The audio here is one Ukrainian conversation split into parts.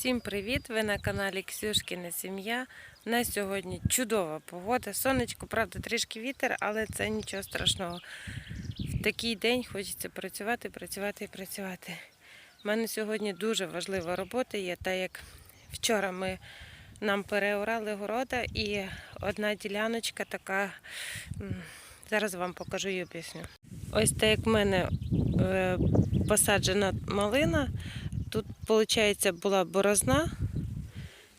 Всім привіт! Ви на каналі Ксюшкіна Сім'я. У нас сьогодні чудова погода. Сонечко, правда, трішки вітер, але це нічого страшного. В такий день хочеться працювати, працювати і працювати. У мене сьогодні дуже важлива робота є, так як вчора ми нам переорали города і одна діляночка така. Зараз вам покажу і об'ясню. Ось так як в мене е, посаджена малина, Тут, виходить, була борозна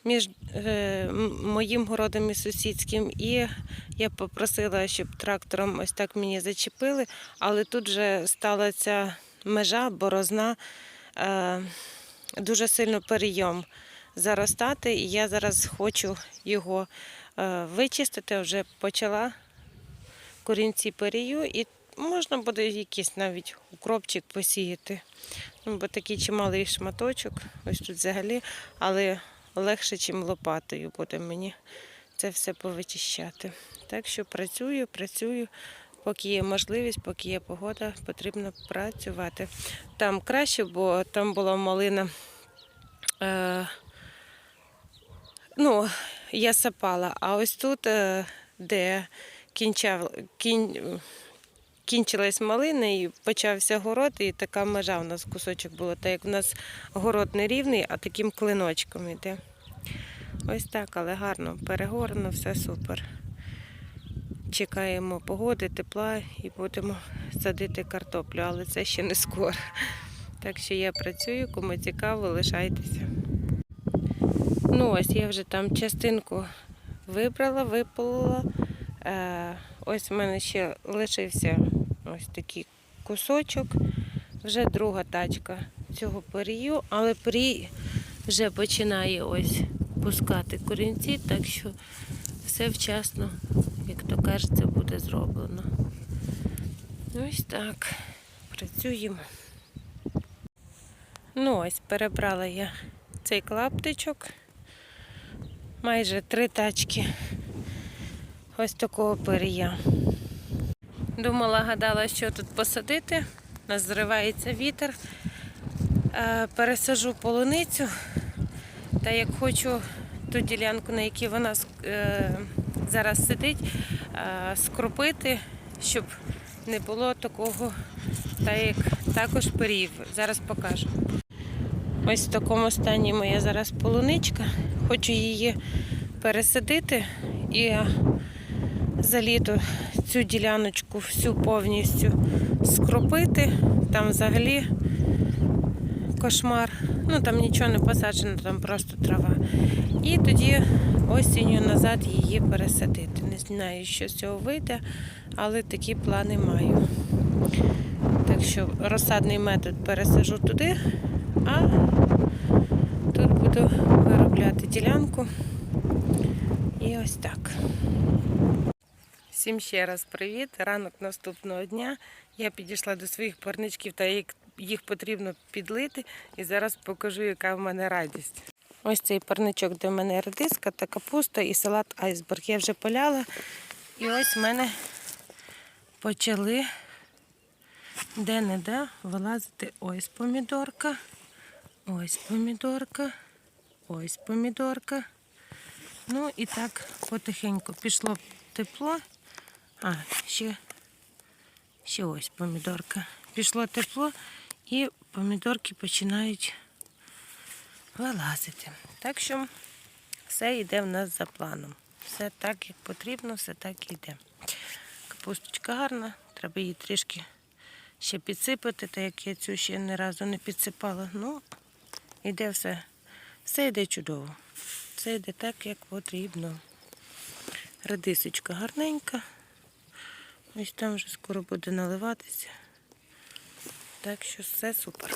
між е, моїм городом і сусідським. І я попросила, щоб трактором ось так мені зачепили, але тут вже стала ця межа, борозна, е, дуже сильно перейом заростати. І я зараз хочу його е, вичистити, вже почала корінці перію, і можна буде якийсь навіть укропчик посіяти. Ну, бо такий чималий шматочок, ось тут взагалі, але легше, ніж лопатою буде мені це все повичищати. Так що працюю, працюю, поки є можливість, поки є погода, потрібно працювати. Там краще, бо там була малина. Е, ну, я сапала, а ось тут, е, де кінчав, кін, кінчилась малина і почався город, і така межа у нас кусочок було. Так як у нас город не рівний, а таким клиночком йде. Ось так, але гарно перегорано, все супер. Чекаємо погоди, тепла і будемо садити картоплю, але це ще не скоро. Так що я працюю, кому цікаво, лишайтеся. Ну, ось я вже там частинку вибрала, випалила. Е, ось в мене ще лишився ось такий кусочок. Вже друга тачка цього перію, але перій вже починає ось пускати корінці, так що все вчасно, як то кажеться, буде зроблено. Ось так. Працюємо. Ну, ось перебрала я цей клаптичок. Майже три тачки ось такого перія. Думала, гадала, що тут посадити. У нас зривається вітер. Е, Пересажу полуницю. Та як хочу ту ділянку, на якій вона е, зараз сидить, е, скропити, щоб не було такого, та як також перів. Зараз покажу. Ось в такому стані моя зараз полуничка. Хочу її пересадити і за літо цю діляночку всю повністю скропити. Там взагалі кошмар. Ну там нічого не посаджено, там просто трава. І тоді осінню назад її пересадити. Не знаю, що з цього вийде, але такі плани маю. Так що розсадний метод пересажу туди, а тут буду виробляти ділянку. І ось так. Всім ще раз привіт. Ранок наступного дня. Я підійшла до своїх парничків та їх потрібно підлити. І зараз покажу, яка в мене радість. Ось цей парничок, де в мене редиска та капуста і салат айсберг. Я вже поляла. І ось в мене почали де-не-де вилазити ось помідорка, ось помідорка, ось помідорка. Ну і так потихеньку пішло тепло. А, ще, ще ось помідорка. Пішло тепло і помідорки починають вилазити. Так що все йде в нас за планом. Все так, як потрібно, все так і йде. Капусточка гарна, треба її трішки ще підсипати, так як я цю ще ні разу не підсипала. Ну, йде все. Все йде чудово. Все йде так, як потрібно. Редисочка гарненька. Ось там вже скоро буде наливатися. Так що все супер.